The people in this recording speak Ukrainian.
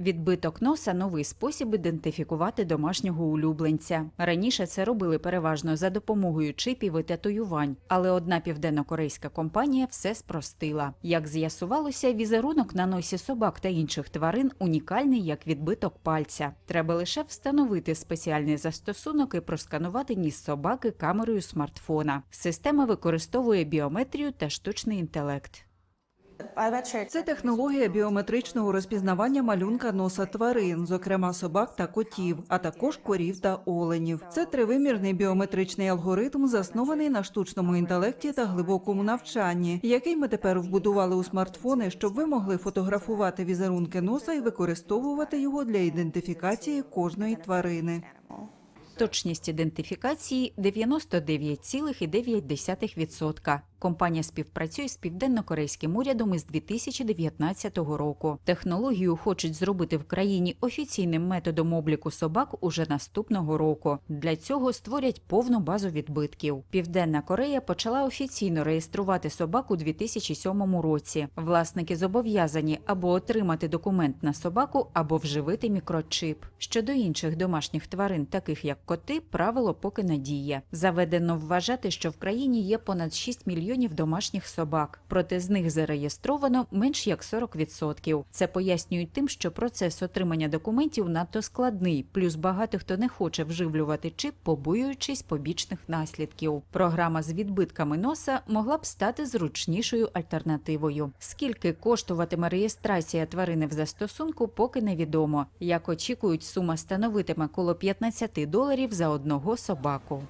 Відбиток носа новий спосіб ідентифікувати домашнього улюбленця. Раніше це робили переважно за допомогою чипів і татуювань, але одна південнокорейська компанія все спростила. Як з'ясувалося, візерунок на носі собак та інших тварин унікальний як відбиток пальця. Треба лише встановити спеціальний застосунок і просканувати ніс собаки камерою смартфона. Система використовує біометрію та штучний інтелект. Це технологія біометричного розпізнавання малюнка носа тварин, зокрема собак та котів, а також корів та оленів. Це тривимірний біометричний алгоритм, заснований на штучному інтелекті та глибокому навчанні, який ми тепер вбудували у смартфони, щоб ви могли фотографувати візерунки носа і використовувати його для ідентифікації кожної тварини. Точність ідентифікації 99,9%. Компанія співпрацює з південно-корейським урядом із 2019 року. Технологію хочуть зробити в країні офіційним методом обліку собак уже наступного року. Для цього створять повну базу відбитків. Південна Корея почала офіційно реєструвати собак у 2007 році. Власники зобов'язані або отримати документ на собаку, або вживити мікрочип. Щодо інших домашніх тварин, таких як коти, правило поки не діє. Заведено вважати, що в країні є понад 6 мільйонів домашніх собак, проте з них зареєстровано менш як 40%. Це пояснюють тим, що процес отримання документів надто складний, плюс багато хто не хоче вживлювати чип, побоюючись побічних наслідків. Програма з відбитками носа могла б стати зручнішою альтернативою. Скільки коштуватиме реєстрація тварини в застосунку, поки невідомо. Як очікують, сума становитиме коло 15 доларів за одного собаку.